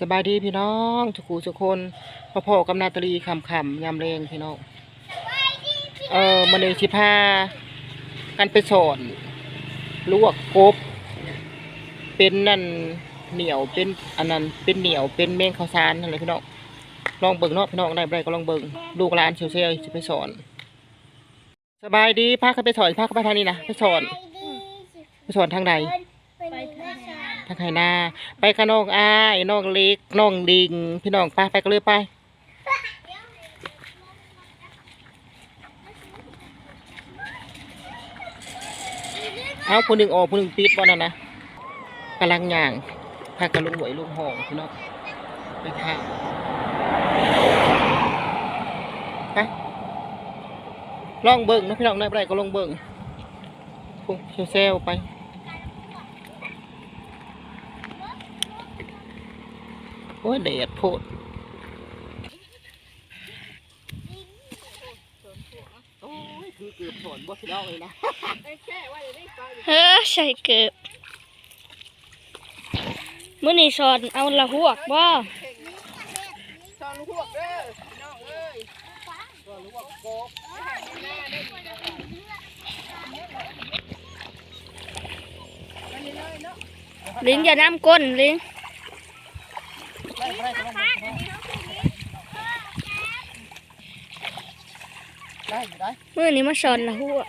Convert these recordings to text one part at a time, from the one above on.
สบายดีพี่น้องทุกคู่ทุกคนพ่อพ่อกับนาตาลีคำคำยามแรงพี่น้องเออมันเลยสิพากันไปสอนลวกกบ เป็นนั่นเหนียวเป็นอันนั้นเป็นเหนียวเป็นแมงข้าวสารอะไรพี่น้องลองเบิ่งเนาะพี่น้องได้ได้ก็ลองเบิ่งลูกหลานเซลเซลสิไปสอน สบายดีพาเขาไปสอนพาเขาไปทางนี้นะไปสอนไปสอนทางใดไปทางไหน ทางไหนาไปกับน้องอ้ายน้องเล็กน้องดิง พี่น้องไปไปกันเลยไปเอาผู้หนึ่งออกผู้หนึ่งปิดบ่นั่นนะกำลังย่างพากันลุงหวยลุงห้องพี่น้องไปค่ะไปลองเบิ่งนะพี่น้องได้ได้ก็ลองเบิ่งพุ่งเซลๆไป อ้ยแดดโพดโอ้ยคือเกือบถอนบ่พี่น้องเลยนะเฮ้อใส่เกือบมื้อนี้สอนเอาละหวกบ่สอนลูกเด้อพี่น้องเอ้ยสอนลูกโกบลิงอย่าน้ำก้นลิง ได้ได้ก็ลองเบิ่งพี่น้อง ได้อยู่ได้มื้อนี้มาสอนละหวก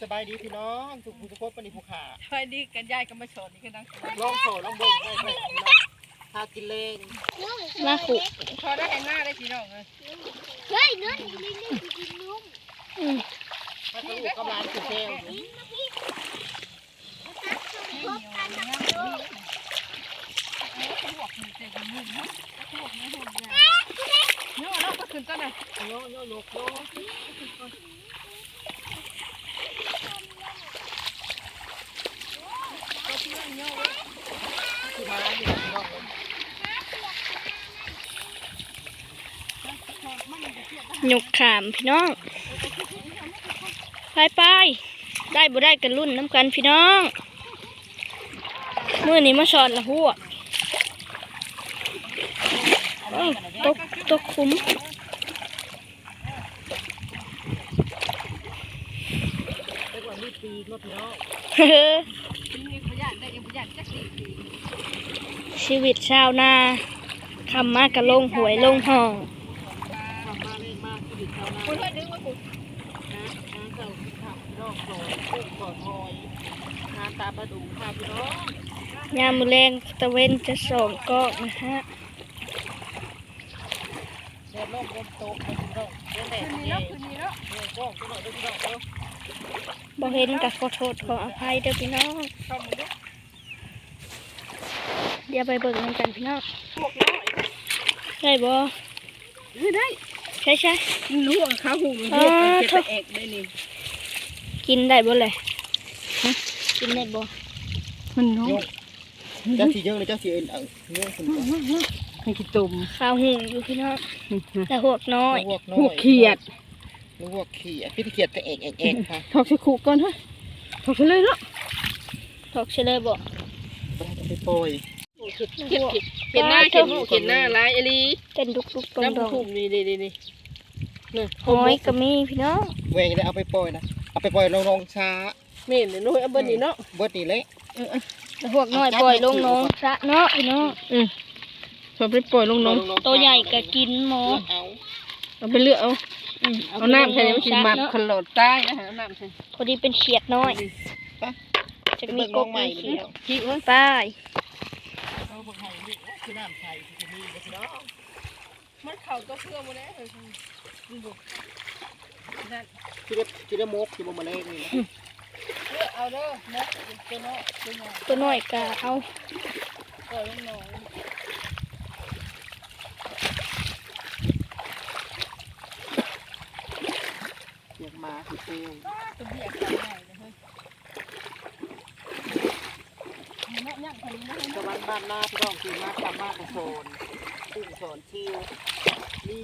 สบายดีพี่น้องทุกผู้ทุกคนปานนี้ผู้ขาไปดีกันยายก็มาชนนี่กันนะลองโสดลองเบิ่งได้ได้พี่น้องพากินเลงมาขุพอได้เห็นหน้าได้พี่น้องเลยอืมมาตะลุกกำลังคือเซลอยู่ เนาะเราก็ขึ้นต้นน่ะโยโยโยโยคือมาอยู่พี่น้องเลยหยุกขามพี่น้อง ไปไปได้บ่ได้กันรุ่นน้ำกันพี่น้อง มือนี้มาสอนละหวกเอ้า ตกตกคุ้มเรียกว่ามีปีกเนาะพี่น้องเฮ้อมีพยานได้ยังพยานจักดีชีวิตชาวนาคำมากกะลงหวยลงห้องทำมาเล่นมากที่ดิบชาวนาคนเพื่อนดึงมาขุดนะน้ำเจ้าขับพี่น้องโสดกุ้งก่อทอยน้ำตาประดูค่ะพี่น้องยามมือแรงตะเวนจะส่งกอกนะฮะ เดิ นล่มลมตกไปพี่น้องเดินแดดคืนเย็นี้นเนาะคืนนี้เนาะเดินกล้องพี่น้องเดินพี่น้องเด้อบ่เห็นกับขอโทษขออภัยเด้อพี่น้อง เข้ามาดูเดี๋ยวไปเบิ่งนำกันพี่น้องพวกน้อยได้บ่เออได้ใช่ใช่รู้ว่าขาหูมันเรียกเป็นเจ็บเอกได้นี่กินได้บ่เลยฮะกินได้บ่มันน้อยโยกเจ้าสีเยอะเลยเจ้าสีเอ็นเออโยกขึ้นก่อน ให้กินตุ่มข้าวหุงอยู่พี่น้องแต่หวกน้อยพวกน้อยพวกเขียดพวกเขียดพี่เขียดแต่เอกเอกเอกค่ะถอกใส่ขู่ก่อนเฮ้ยถอกใส่เลยเนาะถกเฉลยบ่ต้องไปโปรยเขียดเขียดเขียดหน้าเขียดเขียดหน้าลายอลีเต้นดุกๆตรงน้ำดองทุ่มนี่นี่นี่นี่นี่หอยก็มีพี่น้องเวงได้เอาไปโปรยนะเอาไปโปรยลงลงช้าเม่นนี่น้อยเอาเบิ้ลนี่เนาะเบิดนี่เละแต่หวกน้อยปล่อยลงน้องซะเนาะพี่น้องอืม พอไปปล่อยลงน้องตัวใหญ่ก็กินหมอเอาเอาไปเลือกเอาอืมเอาน้ำใส่มันกินมัดเนาะขลอดใต้นะฮะเอาน้ำใส่พอดีเป็นเขียดน้อยจะมีกกใหม่มีเดีเขียยดวขี้เอ้ยไป้ายเอาคนไทยนี่คือน้ำไทยคือมีเนาะมันเข่าตัวเพื่อมาแล้วเลยนี่บุกนั่นคือได้คือได้มกคือบ่มาเล่นนี่เลือกเอาเด้อมกตัวน้อยตัวน้อยตัวน้อยก็เอา ปล่อยลงน้อง เสียงมาคือเซล ตัวเบี้ยขาหน่อยเลยเฮ้ยแม่ยังคนนี้นะตะวันบ้านหน้าพี่น้องคือมาทำมากกระโซนกุ้งสอนชิวมี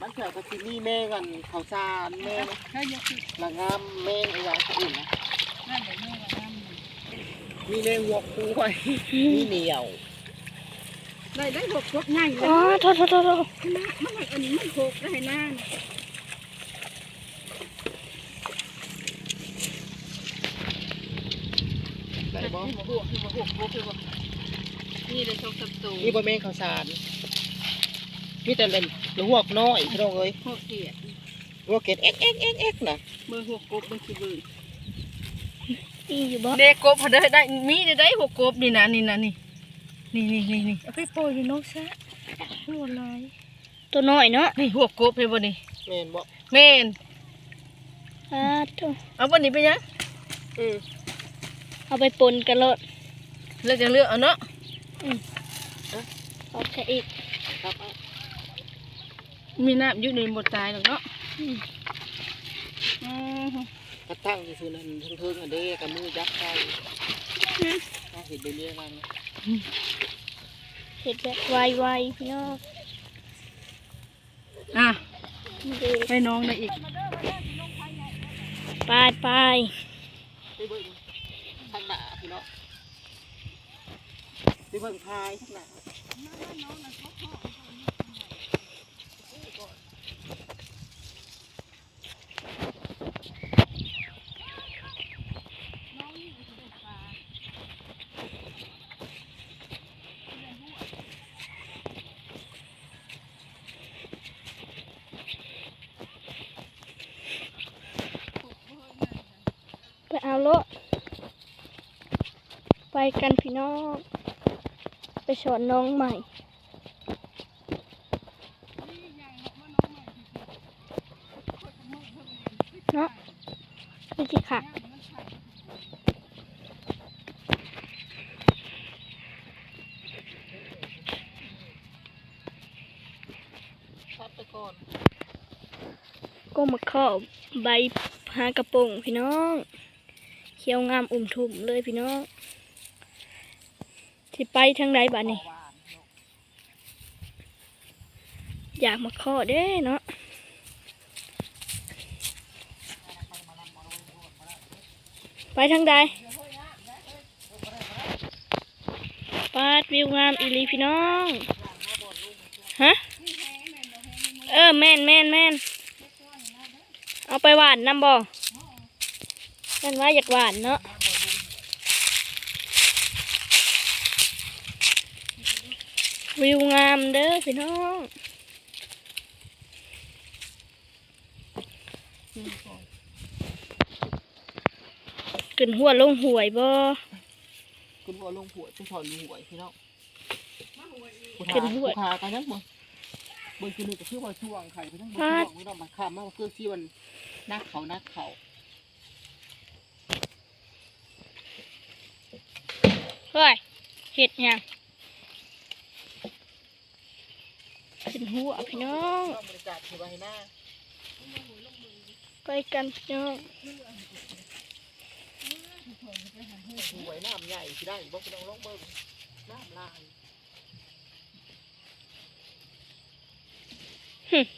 มันเถิดกระซิมีแม่กันข้าวสารแม่ให้ยกขึ้นละงามแม่อะไรอื่นนะนั่นเดี๋ยวแม่ว่าน้ำมีแม่วัวคุ้ยมีเหนียวได้ได้หกพวกง่ายเลอ๋อยโทษโทษโทษโทษนะมันอันนี้มันหกได้หน้า ได้ บ่มาหกมาหกพวกเลยบ่ นี่เลยชอบสับตูนี่บ่แม่นข้าวสาร มีแต่เล่นลูกหวกน้อยพี่น้องเอ้ยหกเกียรหัวเกตเอ็กเอ็กเอ็กเอ็กน่ะเบอร์หกกบมันคือเบอร์อีอยู่บ่เด็กกบพอได้ได้มีได้ได้หกกบนี่นะนี่นะนี่นี่นี่นี่นี่เอาไปโปรยอยู่นกซะหัวลายตัวน้อยเนาะนี่หกกบเห็นบ่นี่แม่นบ่แม่นอ่าตัวเอาบ่นี่ไปยังอือ เอาไปปนกันเลยเลือกจะเลือกเอาเนาะเอาแค่อีกครับเอามีน้ำอยู่ในหมดตายหรอกเนาะอืมอืมกระตั้งซื่อๆนั่นเทิงๆอันเด้กับมือยักษ์ใส่ถ้าเห็นเรื่อยๆกันเห็ดแบบไวๆพี่น้องอะดูให้น้องได้อีกไปไปไปเบิ่ง ทางหน้าพี่น้องไปเบิ่งพายทางหน้า ไปเอาโลด ไปกันพี่น้อง ไปสอนน้องใหม่เนาะนี่สิค่ะชัดไปก่อนก็มาเข้าใบหากระโปรงพี่น้อง เขียวงามอุ่มทุ่มเลยพี่น้อง ไปทางใดบ้านนี่อยากมาข้อเด้เนาะไปทางใดปาดวิวงามอีลีพี่น้องฮะเออแม่นแม่นแม่นเอาไปหวานน้ำบ่นั่นว่าอยากหวานเนาะ วิวงามเด้อพี่น้องขึ้นหัวลงหวยบ่คุณพ่อลงหัวยคุณพ่อลงหวยพี่น้องขึ้นหัวผู้ขากันยังบ่เบิ่งคือนึกก็คือว่าช่วงไข่พี่น้องบ่ช่วงพี่น้องมาข้ามมาคือที่มันนักเขานักเขาเฮ้ยเห็ดหยัง นหัวพี่น้องไปกันพี่น้องหวยน้ำใหญ่ที่ได้บ่พี่น้องลองเบิ่งน้ำลาย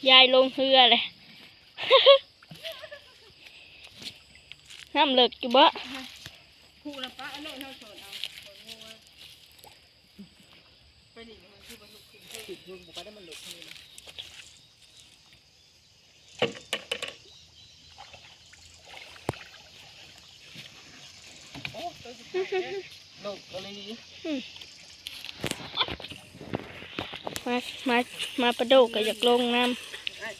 ยายลงเรือเลยน้ำเลิกอยู่บ่คู่ละปะอันนั้นเท่าสอนเอาสอนงูอะไปนี่มันคือบ่ถูกขึ้น ติดยุงบ่ไปได้มันหลุดนี่นะโอ้ตัวสุดท้ายเด้อหลุดอะไรนี่มา มา มาประโดกก็อยากลงน้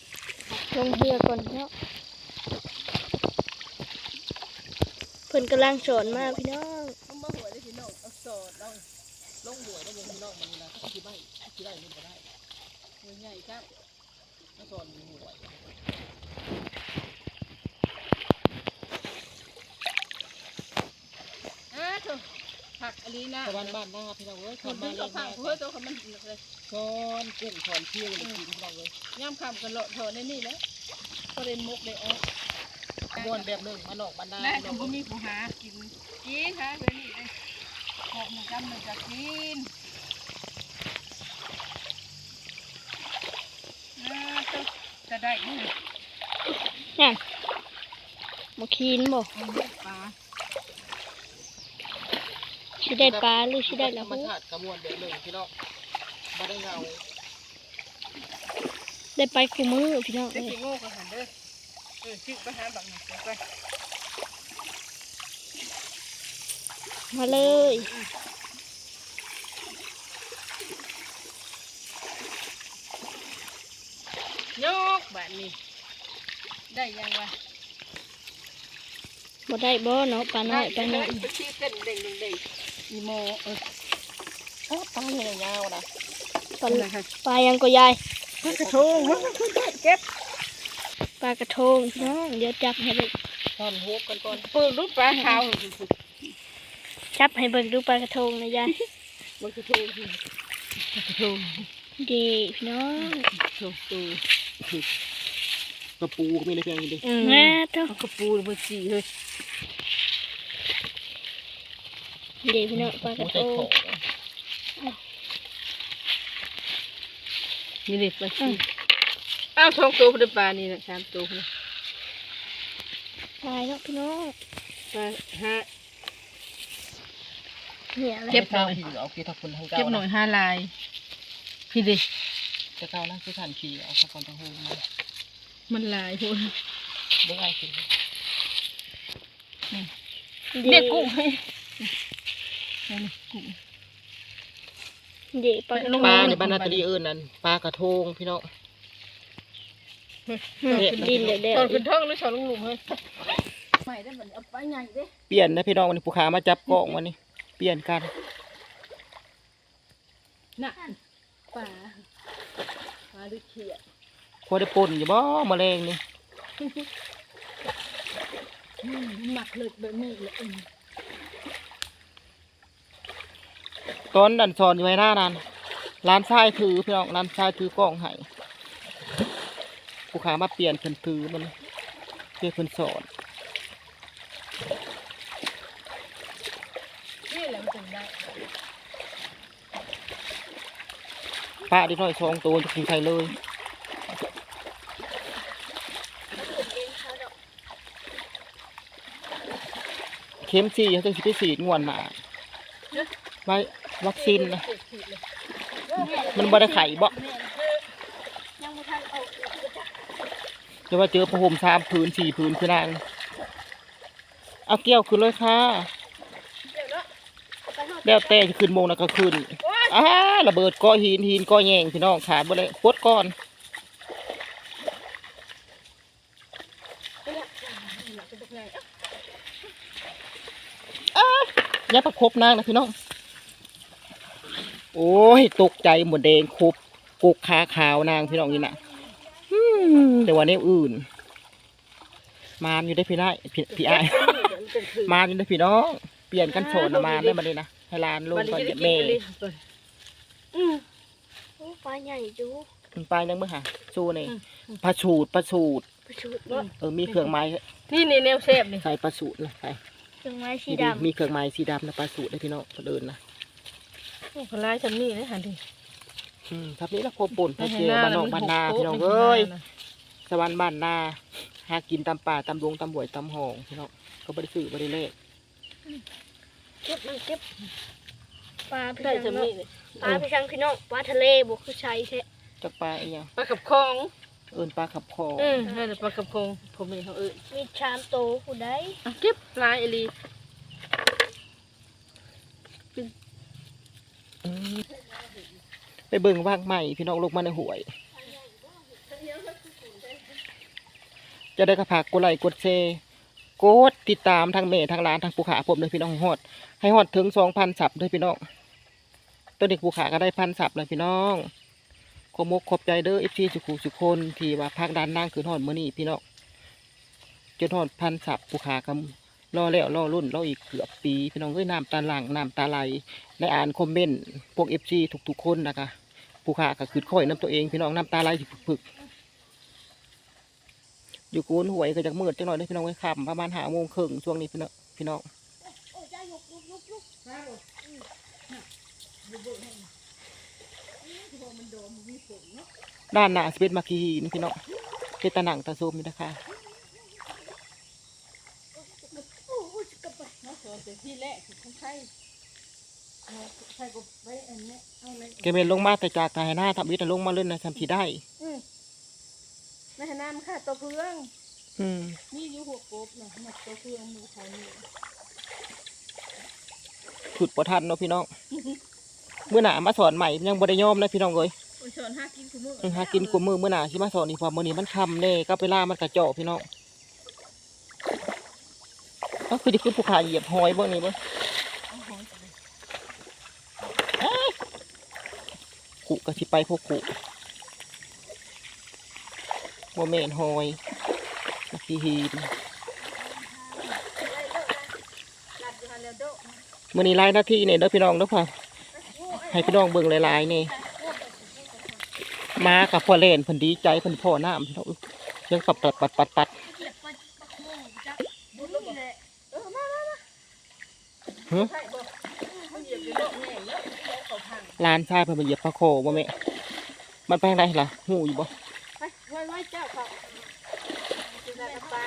ำลงเรือก่อนเนาะเพิ่นกำลังสอนมากพี่น้องเอามาหัวยได้พี่น้องเอาสอดเอา ลงหวยได้ยังพี่น้องมันนี่นะถ้าคิดไม่คิดได้มันก็ได้หวยใหญ่ครับมาสอนหวยอะเถอะผักอันนี้นะตะวันบ้านหน้าพี่น้องเอ้ยคนทำมัมานเล่ก็นผัมากเพื่อตัวเขามันเลยช้อนกุ้งช้อนเที่ยวเลยกินพี่น้องเลยย่ำคำกันเลาะเถอะในนี่แหล้วก็เล่นมุกเลยอ๋อม้วนแบบหนึ่งมันออกบ้านหน้าและพี่น้ก็องบ่เอ้ยมีผู้หากินกินค่ะไปนี่เลยข อบหมูจำหนึ่งจะกินอ่าตัวจะได้นี่นั่นมาคีนบ่มันเลือกปลาสิได้ปลาหรือสิได้ละธรรมหูชาติกระมวลแบบหนึ่งพี่น้องบ่ได้เงาได้ไปคู่มือพี่น้องได้เอ้ยกี่โง่กันหันเด้อเออชื่อไปหาบักหนึ่งไป มาเลย ยกแบบนี้ ได้ยังวะบ่ได้บ่เนาะปลาน้อยปลาน้อยไปชี้เต้นเด้งเด้งเด้งอีโมเออโอ้ปลาเนี่ยยาวนะปลาปลายังก็ยายปลากระทงมันคือเก็บปลากระทงพี่น้องเดี๋ยวจับให้เบิ่งตอนฮุกกันก่อนปืนรูปปลาขาว จับให้เบิ่งดูปลากระทงนะยายมันกระทงกระทงดีพี่น้องโชว์ตัวกระปูก็มีในเพียงนี้ดิอืมแม่เท่าเอากระปูเบอร์สี่เลยดีพี่น้องปลากระทใส่งของนี่เด็ดไปสี่อ้าวสองตัวเป็นปลานี่นะสามตัวนะตายแล้วพี่น้องปลาห้า เนี่ยแหละเก็บหน่อยขี่เอากี่ทักคนทั้งเก้าเก็บหน่อยห้าลายพี่ดิจะเก้านะคือฐานขี่เอาสักคนทั้งหูมามันลายพูดเบิ่งไอ้สิเรียกกุ้งให้นี่กุ้งดีปลากระทงปลาในบ้านนาตาลีเอิญนั่นปลากระทงพี่น้องดินเดี๋ยวเดี๋ยวตอนขึ้นท้องหรือสอนลุงหลุมเฮ้ยไม่ได้มันเอาไปใหญ่เด้เปลี่ยนนะพี่น้องวันนี้ผู้ขามาจับกล้องวันนี้ เปลี่ยนกันน่ะปลาปลาดุเขียดพอได้ปนอยู่บ่แมลงนี่อืมหมักเลิกแบบนี้เลยอืมตอนดันสอนอยู่ไว้หน้านั้นร้านชายถือพี่น้องร้านชายถือกล้องให้ผู้ขามาเปลี่ยนเพิ่นถือมันเพื่อเพิ่นสอน นี่แหละมันถึงได้ ป้าได้น้อยสองตัวจะกินใครเลยเข็มสี่เขาจะสิไปฉีดงวนมาไว้วัคซีนนะมันบ่ได้ไข่บ่ยังไม่ทันเอาจะว่าเจอผ้าห่มสามผืนสี่ผืนคือนางเอาเกี้ยวขึ้นเลยค่ะแล้วแต่จะขึ้นโมงแล้วก็ขึ้น อ้าระเบิดก้อหินหินก้อแยงพี่น้องขาบ่เลยปดก้อนอ้าอย่าประคบนางนะพี่น้อง โอ้ยตกใจหมดแดงครบกุกขาขาวนางพี่น้องนี่นะอืมแต่ว่าเนี่ยอื่น มานอยู่ได้พี่ได้พี่พี่ไอ้ามานอยู่ได้พี่น้อง เปลี่ยนกันโฉนมาได้มาเลยนะให้ลานลงก่อนเหยียบแม่อืมโอ้ ปลาใหญ่จูมันไปยังเมื่อหาสู้นี่ปลาสูตรปลาสูตรไปชุดว่าเออมีเครื่องไม้นี่นี่แนวเซฟนี่ใส่ปลาสูตรนะใส่เครื่องไม้สีนี่ดดิมีเครื่องไม้สีดำนะปลาสูตรได้พี่น้องก็เดินนะโอ้คนร้ายฉันนี่นะหันดิอืมครับนี้ละโคป่นพระเจียวบ้านนอกบ้านนาพี่น้องเอ้ยสวรรค์บ้านนาหากินตามป่าตามดงตามบวยตามหองพี่น้องก็บริสุทธิ์บริเลขำเก็บมันเก็บปลาพี่ได้ชัฉัง นเนาะนี่เลยปลาพี่ชังพี่น้องปลาทะเลบวกคือใช้แท้จากปลาอีหยังปลากับคลองเอินปลาขับคออืมนั่นแหละปลากับคลองผมเองเขาเออมีชามโตผู้ใดอะเก็บปลาเอลีอืมไปเบิ่งว่างใหม่พี่น้องลงมาในห่วย จะได้กระพากกดไลค์กดแชร์กดติดตามทางเมทางร้านทางผู้ขาผมเลยพี่น้องให้ฮอด ให้ฮอดถึงสองพันสับเลยพี่น้อง ตัวเด็กผู้ขาก็ได้พันสับเลยพี่น้องขอมกขอบใจเด้อเอฟซีสุขุสุคนที่ว่าพักด้านนั่งคืนฮอดมื้อนี้พี่น้องจนฮอดพันสับผู้ขากำรอแล้วรอรุ่นรออีกเกือบปีพี่น้องเอ้ยน้ำตาหลังน้ำตาไหลในอ่านคอมเมนต์พวกเอฟซีทุกๆคนนะคะผู้ขาก็คือค่อยน้ำตัวเองพี่น้องน้ำตาไหลสิผึกอยู่กูนหวยก็จะมืดจังหน่อยได้พี่น้องไว้ค่ำประมาณหาโมงครึ่งช่วงนี้พี่น้องพี่น้อง ด้านหน้าสเปซมาคีหินพี่น้องเป็นตะหนังตะโซมนี่นะคะที่แรกคือคนไทยใส่กบไว้อันเนี้ยเอาเลยเกเมนลงมาแต่จากทหารหน้าทำวิทย์ลงมาเล่นนะทำทีได้อืมในหน้ามันค่ะตัวเพื่องอืมนี่อยู่หัวกบนะหมดตัวเพื่องมือเขาเนี่ยฉุดประทันเนาะพี่น้อง เมื่อหนามาสอนใหม่ยังบริยอมนะพี่น้องเอ้ยโอ้ยสอนห้ากินคุมืออืมหากินกว่ามือเมื่อหนาที่มาสอนอีกพอมื่อนี้มันคำเน่ก็ไปล่ามันกระเจาะพี่น้องก็คือจะขึ้นภูเขาเหยียบหอยเบ้างนี่เบ้างขุก็สิไปพวกขุโมเมนหอยขี้หีนกัดอยู่หันแล้วโดะมื่อนี้ไล่หน้าที่เนี่ยเด้อพี่น้องเด้อพ่อ ให้พี่น้องเบิ่งหลายๆนี่มากับพ่อเล่นเพิ่นดีใจเพิ่นพ่อน้ำพี่น้องอุ๊ยเสียังปัดปัดปัดปัดปัดบุญลูกแหละเออมามามาหึใช่บ่มันเหยียบอยู่โดะแม่แล้วเอาเขาพังลานชายเพิ่นมาเหยียบปลาโคบ่แม่มันไปทางใดล่ะหูอยู่บ่ไปไว้ไว้เจ้าเขาจะได้ปลา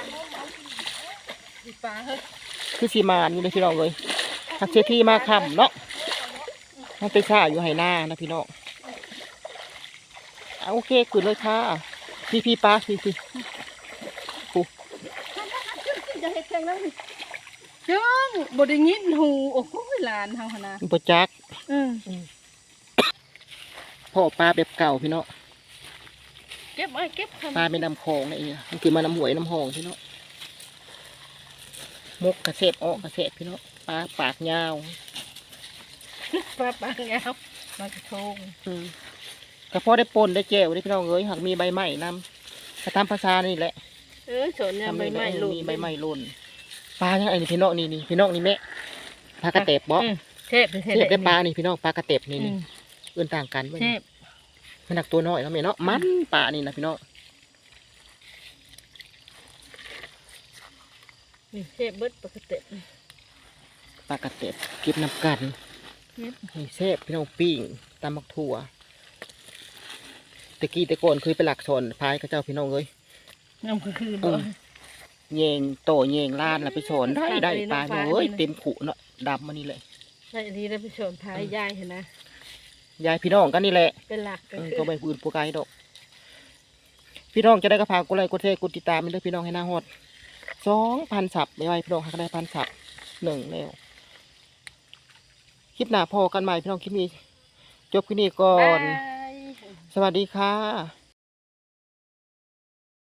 ดิปลาเฮ้ยคือสีมานอยู่เลยพี่น้องเลยทักเชที่มาค่ำเนาะ มันไปซ่าอยู่ไหหน้านะพี่น้องเอาโอเคขึ้นเลยค่ะ พี่พี่ป้าพี่พี่จะเฮ็ดจังแล้วนี่จังบ่ได้ยินหูโอ้โหหลานเฮาหั่นนะปจักอืมพ่อปลาแบบเก่าพี่น้องเก็บไว้เก็บปลาเป็นน้ำคลองนี่เองมันคือมาน้ำหวยน้ำหองพี่น้องมกกระเสบออกกระเสบพี่น้องปลาปากยาว ปลาปลาแงวปลากระทงอืมกระเพาะได้ปนได้แจ่วได้พี่น้องเอ้ยหากมีใบไม้นำกระทำภาษานี่แหละเออสนเนี่ยใบไม้หลุดมีใบไม้หล่นปลาอย่างไอ้นี่พี่น้องนี่นี่พี่น้องนี่แม่ปลากระเตบบ่อืมเทพเทียบได้ปลานี่พี่น้องปลากระเตบนี่อืนี่มเอื่นต่างกันเว้ยเทพมันหนักตัวน้อยแล้วแม่เนาะมันปลานี่นะพี่น้องนี่เทพเบิดปกติปลากระเตบเก็บน้ำกันเก็บ นี่เซฟพี่น้องปิ้งตำมักถั่วตะกี้แต่ก่อนเคยไปหลักชนพายกับเจ้าพี่น้องเอ้ยน้ำก็คืออืบ่มแยงโตแยงลานแล้วไปสอนได้ได้ปลาเอ้ยเต็มขุเนาะดำมานี่เลยใช่ดีแล้วไปสอนพายยายเห็นนะยายพี่น้องกันนี่แหละ เป็นหลักก็เออคือก็ไปปืนปูไกดอกพี่น้องจะได้กระพากกดไลค์กดแชร์กดติดตามไปเลยพี่น้องให้หน้าฮอดสองพันสับไม่ไหวพี่น้องหักได้พันสับหนึ่งแล้ว คลิปหน้าพอกันใหม่พี่น้องคลิปนี้ จบคลิปนี้ก่อนบายสวัสดีค่ะ